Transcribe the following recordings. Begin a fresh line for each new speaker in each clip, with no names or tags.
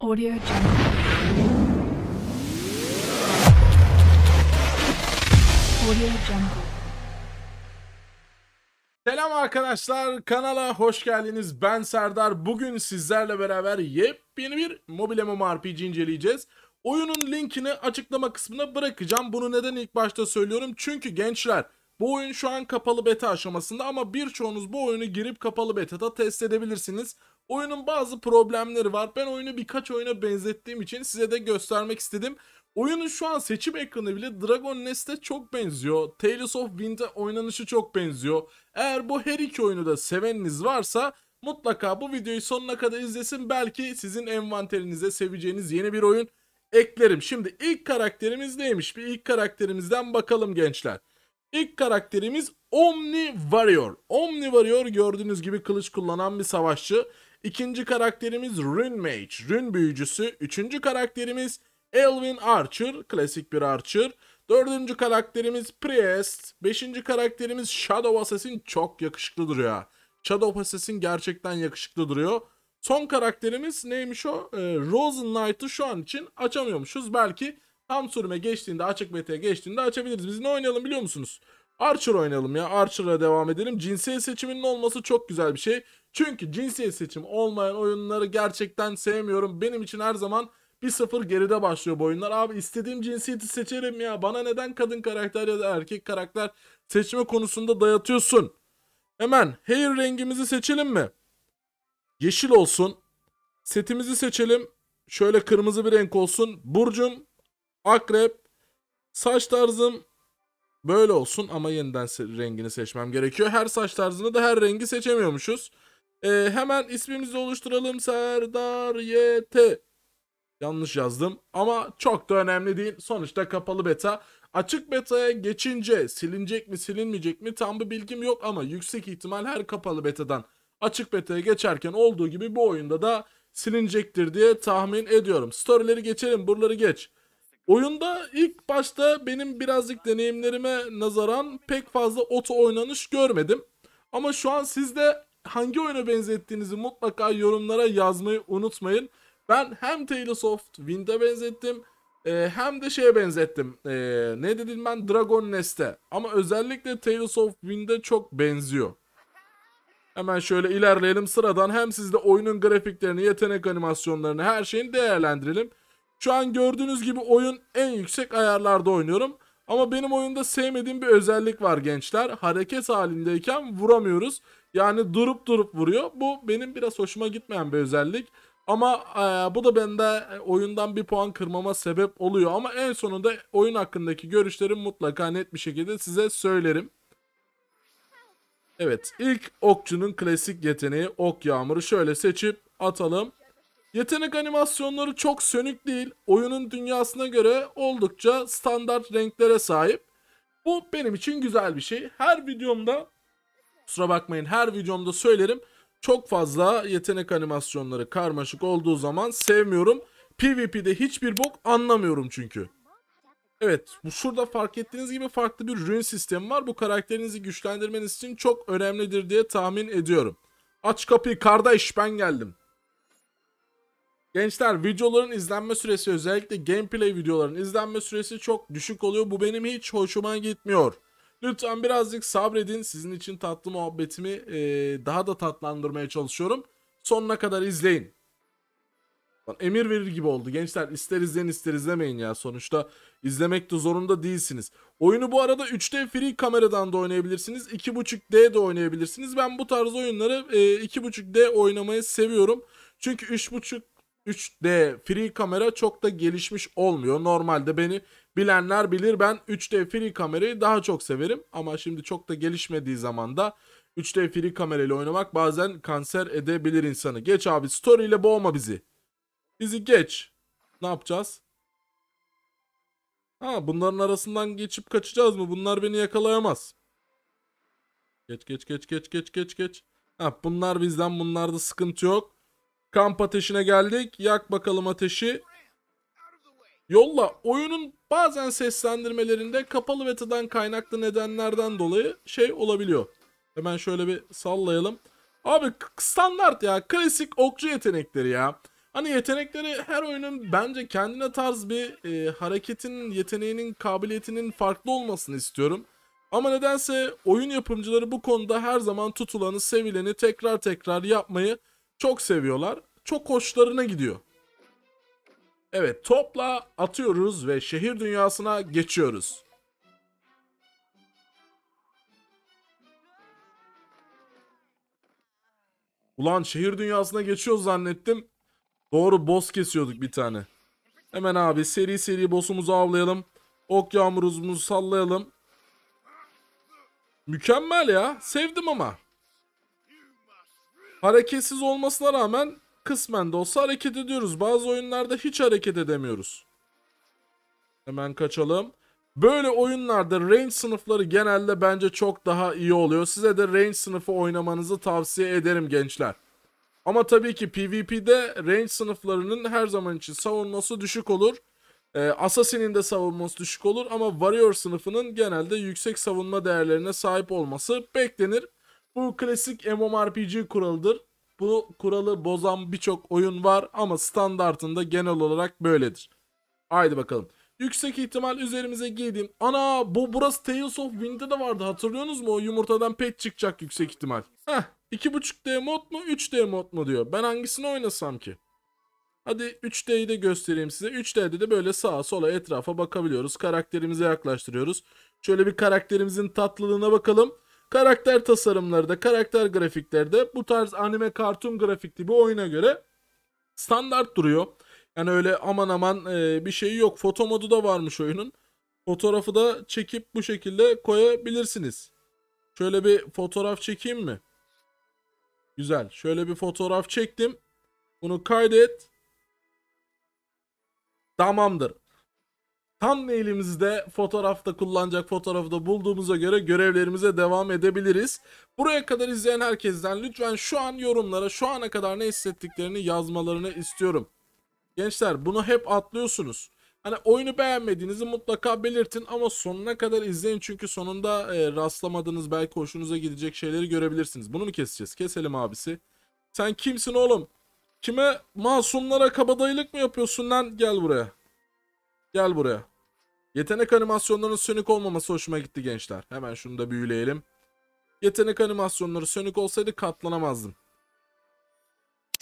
Audio Jungle. Audio Jungle.
Selam arkadaşlar kanala hoş geldiniz. Ben Serdar. Bugün sizlerle beraber yepyeni bir Mobile MMORPG inceleyeceğiz. Oyunun linkini açıklama kısmına bırakacağım. Bunu neden ilk başta söylüyorum? Çünkü gençler bu oyun şu an kapalı beta aşamasında ama birçoğunuz bu oyunu girip kapalı beta'da test edebilirsiniz Oyunun bazı problemleri var ben oyunu birkaç oyuna benzettiğim için size de göstermek istedim Oyunun şu an seçim ekranı bile Dragon Nest'e çok benziyor. Tales of Wind'e oynanışı çok benziyor. Eğer bu her iki oyunu da seveniniz varsa mutlaka bu videoyu sonuna kadar izlesin. Belki sizin envanterinize seveceğiniz yeni bir oyun eklerim. Şimdi ilk karakterimiz neymiş? Bir ilk karakterimizden bakalım gençler. İlk karakterimiz Omni Warrior. Omni Warrior gördüğünüz gibi kılıç kullanan bir savaşçı. İkinci karakterimiz Rune Mage, Rune büyücüsü. Üçüncü karakterimiz Elvin Archer, klasik bir Archer. Dördüncü karakterimiz Priest. Beşinci karakterimiz Shadow Assassin çok yakışıklı duruyor. Shadow Assassin gerçekten yakışıklı duruyor. Son karakterimiz neymiş o? Ee, Rosen Knight'ı şu an için açamıyormuşuz. Belki tam sürüme geçtiğinde, açık beta'ya geçtiğinde açabiliriz. Biz ne oynayalım biliyor musunuz? Archer oynayalım ya. Archer'a devam edelim. Cinsiyet seçiminin olması çok güzel bir şey. Çünkü cinsiyet seçim olmayan oyunları gerçekten sevmiyorum. Benim için her zaman 1-0 geride başlıyor bu oyunlar. Abi istediğim cinsiyeti seçerim ya. Bana neden kadın karakter ya da erkek karakter seçme konusunda dayatıyorsun? Hemen hair rengimizi seçelim mi? Yeşil olsun. Setimizi seçelim. Şöyle kırmızı bir renk olsun. Burcum akrep. Saç tarzım böyle olsun ama yeniden rengini seçmem gerekiyor. Her saç tarzını da her rengi seçemiyormuşuz. Ee, hemen ismimizi oluşturalım. Serdar YT. Yanlış yazdım ama çok da önemli değil. Sonuçta kapalı beta. Açık beta'ya geçince silinecek mi silinmeyecek mi tam bir bilgim yok ama yüksek ihtimal her kapalı betadan açık beta'ya geçerken olduğu gibi bu oyunda da silinecektir diye tahmin ediyorum. Storyleri geçelim buraları geç. Oyunda ilk başta benim birazcık deneyimlerime nazaran pek fazla oto oynanış görmedim. Ama şu an siz de hangi oyuna benzettiğinizi mutlaka yorumlara yazmayı unutmayın. Ben hem Tales of Wind'e benzettim e, hem de şeye benzettim. E, ne dedim ben? Dragon Nest'e. Ama özellikle Tales of Wind'e çok benziyor. Hemen şöyle ilerleyelim sıradan. Hem sizde oyunun grafiklerini, yetenek animasyonlarını, her şeyini değerlendirelim. Şu an gördüğünüz gibi oyun en yüksek ayarlarda oynuyorum. Ama benim oyunda sevmediğim bir özellik var gençler. Hareket halindeyken vuramıyoruz. Yani durup durup vuruyor. Bu benim biraz hoşuma gitmeyen bir özellik. Ama e, bu da bende e, oyundan bir puan kırmama sebep oluyor. Ama en sonunda oyun hakkındaki görüşlerimi mutlaka net bir şekilde size söylerim. Evet ilk okçunun klasik yeteneği ok yağmuru şöyle seçip atalım. Yetenek animasyonları çok sönük değil. Oyunun dünyasına göre oldukça standart renklere sahip. Bu benim için güzel bir şey. Her videomda kusura bakmayın her videomda söylerim. Çok fazla yetenek animasyonları karmaşık olduğu zaman sevmiyorum. PvP'de hiçbir bok anlamıyorum çünkü. Evet, bu şurada fark ettiğiniz gibi farklı bir rune sistemi var. Bu karakterinizi güçlendirmeniz için çok önemlidir diye tahmin ediyorum. Aç kapıyı kardeş ben geldim. Gençler videoların izlenme süresi özellikle gameplay videoların izlenme süresi çok düşük oluyor. Bu benim hiç hoşuma gitmiyor. Lütfen birazcık sabredin. Sizin için tatlı muhabbetimi e, daha da tatlandırmaya çalışıyorum. Sonuna kadar izleyin. Emir verir gibi oldu. Gençler ister izleyin ister izlemeyin ya. Sonuçta izlemek de zorunda değilsiniz. Oyunu bu arada 3D free kameradan da oynayabilirsiniz. 2.5D de oynayabilirsiniz. Ben bu tarz oyunları e, 2.5D oynamayı seviyorum. Çünkü 3.5 3D free kamera çok da gelişmiş olmuyor. Normalde beni bilenler bilir ben 3D free kamerayı daha çok severim. Ama şimdi çok da gelişmediği zaman da 3D free kamerayla oynamak bazen kanser edebilir insanı. Geç abi story ile boğma bizi. Bizi geç. Ne yapacağız? Ha bunların arasından geçip kaçacağız mı? Bunlar beni yakalayamaz. Geç geç geç geç geç geç geç. Ha bunlar bizden bunlarda sıkıntı yok. Kamp ateşine geldik. Yak bakalım ateşi. Yolla oyunun bazen seslendirmelerinde kapalı betadan kaynaklı nedenlerden dolayı şey olabiliyor. Hemen şöyle bir sallayalım. Abi standart ya klasik okçu yetenekleri ya. Hani yetenekleri her oyunun bence kendine tarz bir e, hareketin, yeteneğinin, kabiliyetinin farklı olmasını istiyorum. Ama nedense oyun yapımcıları bu konuda her zaman tutulanı, sevileni tekrar tekrar yapmayı çok seviyorlar. Çok hoşlarına gidiyor. Evet, topla atıyoruz ve şehir dünyasına geçiyoruz. Ulan şehir dünyasına geçiyoruz zannettim. Doğru boss kesiyorduk bir tane. Hemen abi seri seri boss'umuzu avlayalım. Ok yağmurumuzu sallayalım. Mükemmel ya. Sevdim ama. Hareketsiz olmasına rağmen kısmen de olsa hareket ediyoruz. Bazı oyunlarda hiç hareket edemiyoruz. Hemen kaçalım. Böyle oyunlarda range sınıfları genelde bence çok daha iyi oluyor. Size de range sınıfı oynamanızı tavsiye ederim gençler. Ama tabii ki PvP'de range sınıflarının her zaman için savunması düşük olur. Ee, Assassin'in de savunması düşük olur ama Warrior sınıfının genelde yüksek savunma değerlerine sahip olması beklenir. Bu klasik MMORPG kuralıdır. Bu kuralı bozan birçok oyun var ama standartında genel olarak böyledir. Haydi bakalım. Yüksek ihtimal üzerimize giydiğim... Ana bu burası Tales of Wind'de de vardı hatırlıyorsunuz mu? O yumurtadan pet çıkacak yüksek ihtimal. Heh 2.5D mod mu 3D mod mu diyor. Ben hangisini oynasam ki? Hadi 3D'yi de göstereyim size. 3D'de de böyle sağa sola etrafa bakabiliyoruz. Karakterimize yaklaştırıyoruz. Şöyle bir karakterimizin tatlılığına bakalım. Karakter tasarımları da, karakter grafikleri de bu tarz anime kartun grafikli bir oyuna göre standart duruyor. Yani öyle aman aman e, bir şey yok. Foto modu da varmış oyunun. Fotoğrafı da çekip bu şekilde koyabilirsiniz. Şöyle bir fotoğraf çekeyim mi? Güzel. Şöyle bir fotoğraf çektim. Bunu kaydet. Tamamdır. Tam elimizde fotoğrafta kullanacak fotoğrafı da bulduğumuza göre görevlerimize devam edebiliriz. Buraya kadar izleyen herkesten lütfen şu an yorumlara şu ana kadar ne hissettiklerini yazmalarını istiyorum. Gençler bunu hep atlıyorsunuz. Hani oyunu beğenmediğinizi mutlaka belirtin ama sonuna kadar izleyin çünkü sonunda e, rastlamadığınız belki hoşunuza gidecek şeyleri görebilirsiniz. Bunu mu keseceğiz? Keselim abisi. Sen kimsin oğlum? Kime masumlara kabadayılık mı yapıyorsun lan? Gel buraya. Gel buraya. Yetenek animasyonlarının sönük olmaması hoşuma gitti gençler. Hemen şunu da büyüleyelim. Yetenek animasyonları sönük olsaydı katlanamazdım.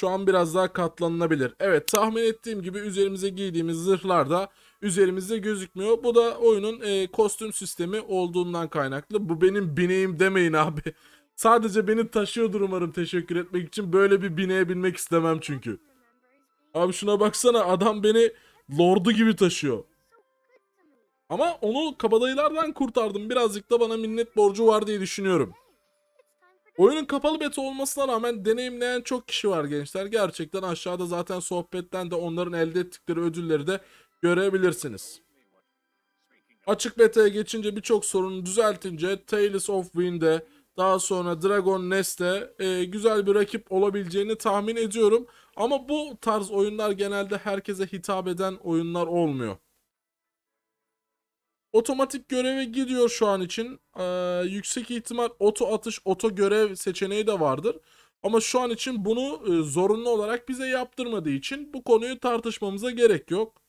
Şu an biraz daha katlanılabilir. Evet tahmin ettiğim gibi üzerimize giydiğimiz zırhlar da üzerimizde gözükmüyor. Bu da oyunun e, kostüm sistemi olduğundan kaynaklı. Bu benim bineğim demeyin abi. Sadece beni taşıyordur umarım teşekkür etmek için. Böyle bir bineğe binmek istemem çünkü. Abi şuna baksana adam beni lordu gibi taşıyor. Ama onu kabadayılardan kurtardım. Birazcık da bana minnet borcu var diye düşünüyorum. Oyunun kapalı beta olmasına rağmen deneyimleyen çok kişi var gençler. Gerçekten aşağıda zaten sohbetten de onların elde ettikleri ödülleri de görebilirsiniz. Açık beta'ya geçince birçok sorunu düzeltince Tales of Wind'e daha sonra Dragon Nest'e e, güzel bir rakip olabileceğini tahmin ediyorum. Ama bu tarz oyunlar genelde herkese hitap eden oyunlar olmuyor. Otomatik göreve gidiyor şu an için. Ee, yüksek ihtimal oto atış, oto görev seçeneği de vardır. Ama şu an için bunu e, zorunlu olarak bize yaptırmadığı için bu konuyu tartışmamıza gerek yok.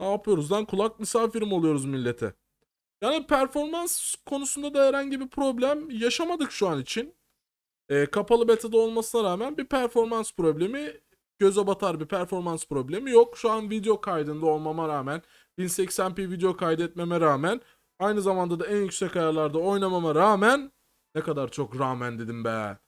Ne yapıyoruz lan? Kulak misafirim oluyoruz millete. Yani performans konusunda da herhangi bir problem yaşamadık şu an için. Ee, kapalı beta'da olmasına rağmen bir performans problemi göze batar bir performans problemi yok. Şu an video kaydında olmama rağmen 1080p video kaydetmeme rağmen aynı zamanda da en yüksek ayarlarda oynamama rağmen ne kadar çok rağmen dedim be.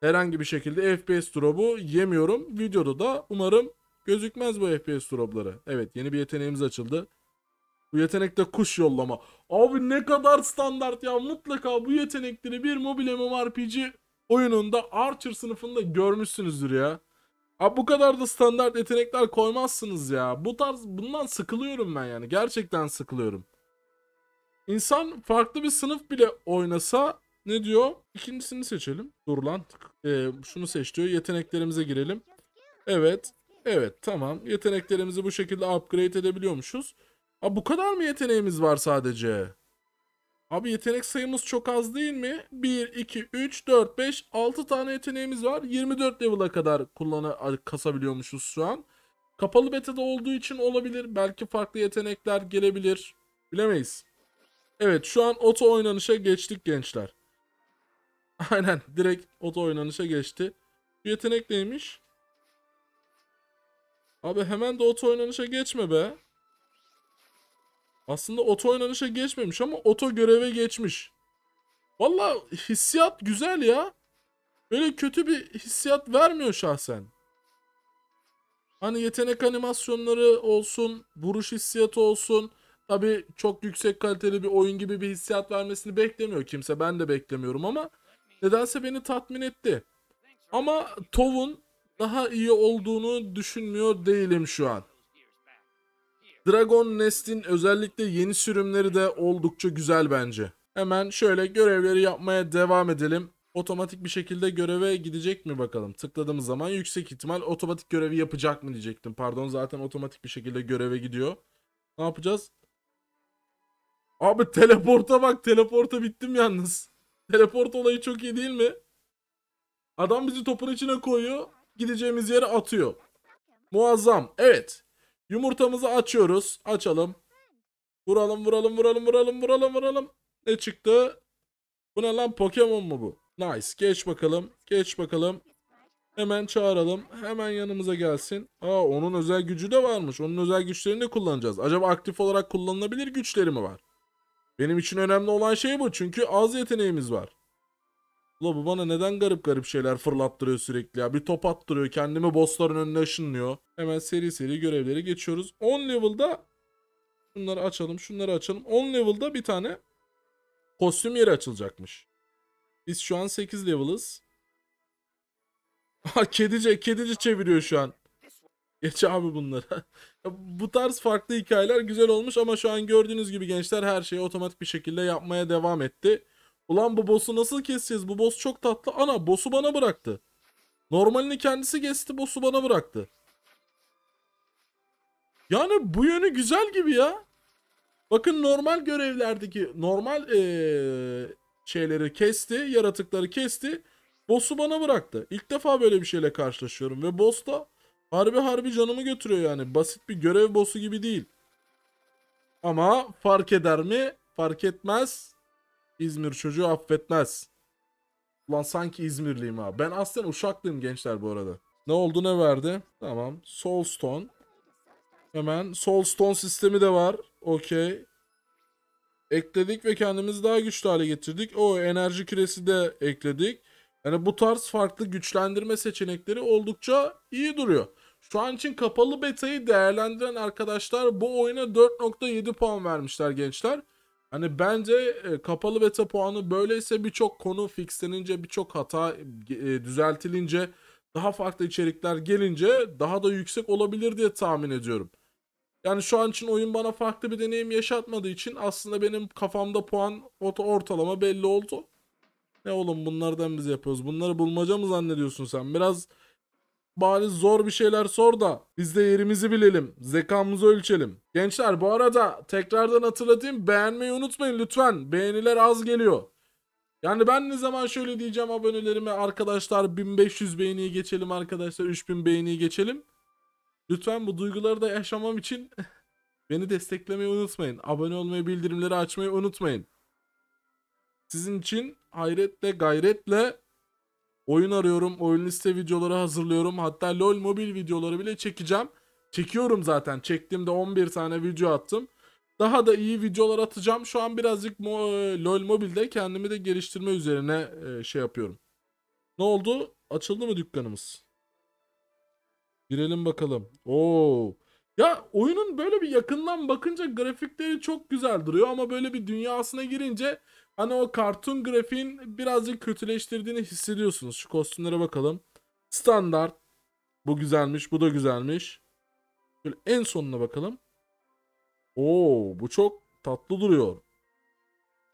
Herhangi bir şekilde FPS drop'u yemiyorum. Videoda da umarım gözükmez bu FPS drop'ları. Evet yeni bir yeteneğimiz açıldı. Bu yetenekte kuş yollama. Abi ne kadar standart ya. Mutlaka bu yetenekleri bir mobil MMORPG oyununda Archer sınıfında görmüşsünüzdür ya. Abi bu kadar da standart yetenekler koymazsınız ya. Bu tarz bundan sıkılıyorum ben yani. Gerçekten sıkılıyorum. İnsan farklı bir sınıf bile oynasa ne diyor? İkincisini seçelim. Dur lan. Ee, şunu seç diyor. Yeteneklerimize girelim. Evet. Evet tamam. Yeteneklerimizi bu şekilde upgrade edebiliyormuşuz. Aa, bu kadar mı yeteneğimiz var sadece? Abi yetenek sayımız çok az değil mi? 1, 2, 3, 4, 5, 6 tane yeteneğimiz var. 24 level'a kadar kullana kasabiliyormuşuz şu an. Kapalı beta'da olduğu için olabilir. Belki farklı yetenekler gelebilir. Bilemeyiz. Evet şu an oto oynanışa geçtik gençler. Aynen direkt oto oynanışa geçti. Bu yetenek neymiş? Abi hemen de oto oynanışa geçme be. Aslında oto oynanışa geçmemiş ama oto göreve geçmiş. Valla hissiyat güzel ya. Böyle kötü bir hissiyat vermiyor şahsen. Hani yetenek animasyonları olsun, vuruş hissiyatı olsun. Tabi çok yüksek kaliteli bir oyun gibi bir hissiyat vermesini beklemiyor kimse. Ben de beklemiyorum ama nedense beni tatmin etti. Ama TOW'un daha iyi olduğunu düşünmüyor değilim şu an. Dragon Nest'in özellikle yeni sürümleri de oldukça güzel bence. Hemen şöyle görevleri yapmaya devam edelim. Otomatik bir şekilde göreve gidecek mi bakalım. Tıkladığımız zaman yüksek ihtimal otomatik görevi yapacak mı diyecektim. Pardon zaten otomatik bir şekilde göreve gidiyor. Ne yapacağız? Abi teleporta bak teleporta bittim yalnız. Teleport olayı çok iyi değil mi? Adam bizi topun içine koyuyor. Gideceğimiz yere atıyor. Muazzam. Evet. Yumurtamızı açıyoruz. Açalım. Vuralım vuralım vuralım vuralım vuralım vuralım. Ne çıktı? Bu ne lan Pokemon mu bu? Nice. Geç bakalım. Geç bakalım. Hemen çağıralım. Hemen yanımıza gelsin. Aa onun özel gücü de varmış. Onun özel güçlerini de kullanacağız. Acaba aktif olarak kullanılabilir güçleri mi var? Benim için önemli olan şey bu. Çünkü az yeteneğimiz var. Ula bu bana neden garip garip şeyler fırlattırıyor sürekli ya. Bir top attırıyor. Kendimi bossların önüne ışınlıyor. Hemen seri seri görevleri geçiyoruz. 10 level'da şunları açalım şunları açalım. 10 level'da bir tane kostüm yeri açılacakmış. Biz şu an 8 level'ız. Kedice kedici çeviriyor şu an. Geç abi bunları. Bu tarz farklı hikayeler güzel olmuş ama şu an gördüğünüz gibi gençler her şeyi otomatik bir şekilde yapmaya devam etti. Ulan bu boss'u nasıl keseceğiz? Bu boss çok tatlı. Ana boss'u bana bıraktı. Normalini kendisi kesti boss'u bana bıraktı. Yani bu yönü güzel gibi ya. Bakın normal görevlerdeki normal ee, şeyleri kesti. Yaratıkları kesti. Boss'u bana bıraktı. İlk defa böyle bir şeyle karşılaşıyorum. Ve boss da harbi harbi canımı götürüyor yani. Basit bir görev boss'u gibi değil. Ama fark eder mi? Fark etmez. İzmir çocuğu affetmez. Ulan sanki İzmirliyim ha. Ben aslında Uşaklıyım gençler bu arada. Ne oldu ne verdi? Tamam. Soulstone. Hemen Soulstone sistemi de var. Okey. Ekledik ve kendimizi daha güçlü hale getirdik. O enerji küresi de ekledik. Yani bu tarz farklı güçlendirme seçenekleri oldukça iyi duruyor. Şu an için kapalı betayı değerlendiren arkadaşlar bu oyuna 4.7 puan vermişler gençler. Hani bence e, kapalı beta puanı böyleyse birçok konu fixlenince birçok hata e, düzeltilince daha farklı içerikler gelince daha da yüksek olabilir diye tahmin ediyorum. Yani şu an için oyun bana farklı bir deneyim yaşatmadığı için aslında benim kafamda puan ortalama belli oldu. Ne oğlum bunlardan biz yapıyoruz. Bunları bulmaca mı zannediyorsun sen? Biraz bari zor bir şeyler sor da biz de yerimizi bilelim. Zekamızı ölçelim. Gençler bu arada tekrardan hatırlatayım. Beğenmeyi unutmayın lütfen. Beğeniler az geliyor. Yani ben ne zaman şöyle diyeceğim abonelerime arkadaşlar 1500 beğeniyi geçelim arkadaşlar 3000 beğeniyi geçelim. Lütfen bu duyguları da yaşamam için beni desteklemeyi unutmayın. Abone olmayı, bildirimleri açmayı unutmayın. Sizin için hayretle, gayretle oyun arıyorum. Oyun liste videoları hazırlıyorum. Hatta LoL mobil videoları bile çekeceğim. Çekiyorum zaten. Çektiğimde 11 tane video attım. Daha da iyi videolar atacağım. Şu an birazcık mo- LoL mobilde kendimi de geliştirme üzerine e, şey yapıyorum. Ne oldu? Açıldı mı dükkanımız? Girelim bakalım. Oo. Ya oyunun böyle bir yakından bakınca grafikleri çok güzel duruyor ama böyle bir dünyasına girince hani o kartun grafiğin birazcık kötüleştirdiğini hissediyorsunuz. Şu kostümlere bakalım. Standart. Bu güzelmiş, bu da güzelmiş. Böyle en sonuna bakalım. Oo, bu çok tatlı duruyor.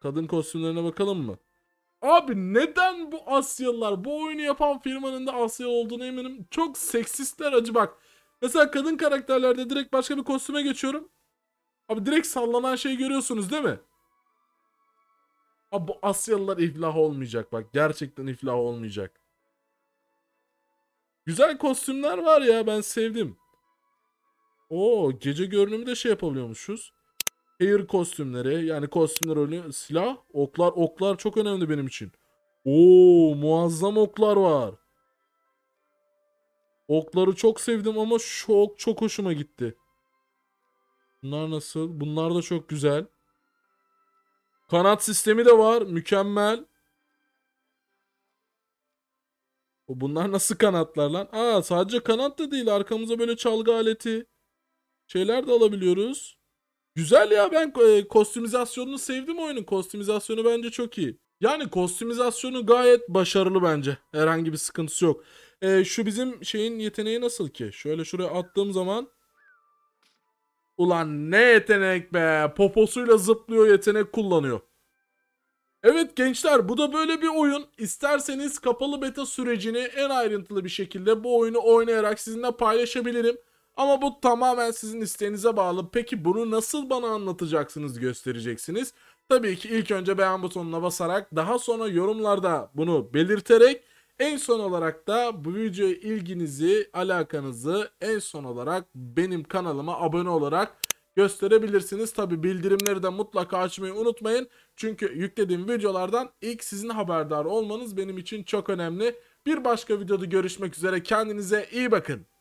Kadın kostümlerine bakalım mı? Abi neden bu Asyalılar bu oyunu yapan firmanın da Asya olduğunu eminim. Çok seksistler acı bak. Mesela kadın karakterlerde direkt başka bir kostüme geçiyorum. Abi direkt sallanan şey görüyorsunuz değil mi? Abi bu Asyalılar iflah olmayacak bak. Gerçekten iflah olmayacak. Güzel kostümler var ya ben sevdim. Oo gece görünümü de şey yapabiliyormuşuz. Hair kostümleri yani kostümler öyle silah oklar oklar çok önemli benim için. Oo muazzam oklar var. Okları çok sevdim ama şu ok çok hoşuma gitti. Bunlar nasıl? Bunlar da çok güzel. Kanat sistemi de var. Mükemmel. O Bunlar nasıl kanatlar lan? Aa sadece kanat da değil. Arkamıza böyle çalgı aleti şeyler de alabiliyoruz. Güzel ya ben e, kostümizasyonunu sevdim oyunun. Kostümizasyonu bence çok iyi. Yani kostümizasyonu gayet başarılı bence. Herhangi bir sıkıntısı yok. E, şu bizim şeyin yeteneği nasıl ki? Şöyle şuraya attığım zaman Ulan ne yetenek be. Poposuyla zıplıyor yetenek kullanıyor. Evet gençler bu da böyle bir oyun. İsterseniz kapalı beta sürecini en ayrıntılı bir şekilde bu oyunu oynayarak sizinle paylaşabilirim. Ama bu tamamen sizin isteğinize bağlı. Peki bunu nasıl bana anlatacaksınız, göstereceksiniz? Tabii ki ilk önce beğen butonuna basarak, daha sonra yorumlarda bunu belirterek, en son olarak da bu videoya ilginizi, alakanızı en son olarak benim kanalıma abone olarak gösterebilirsiniz. Tabi bildirimleri de mutlaka açmayı unutmayın. Çünkü yüklediğim videolardan ilk sizin haberdar olmanız benim için çok önemli. Bir başka videoda görüşmek üzere. Kendinize iyi bakın.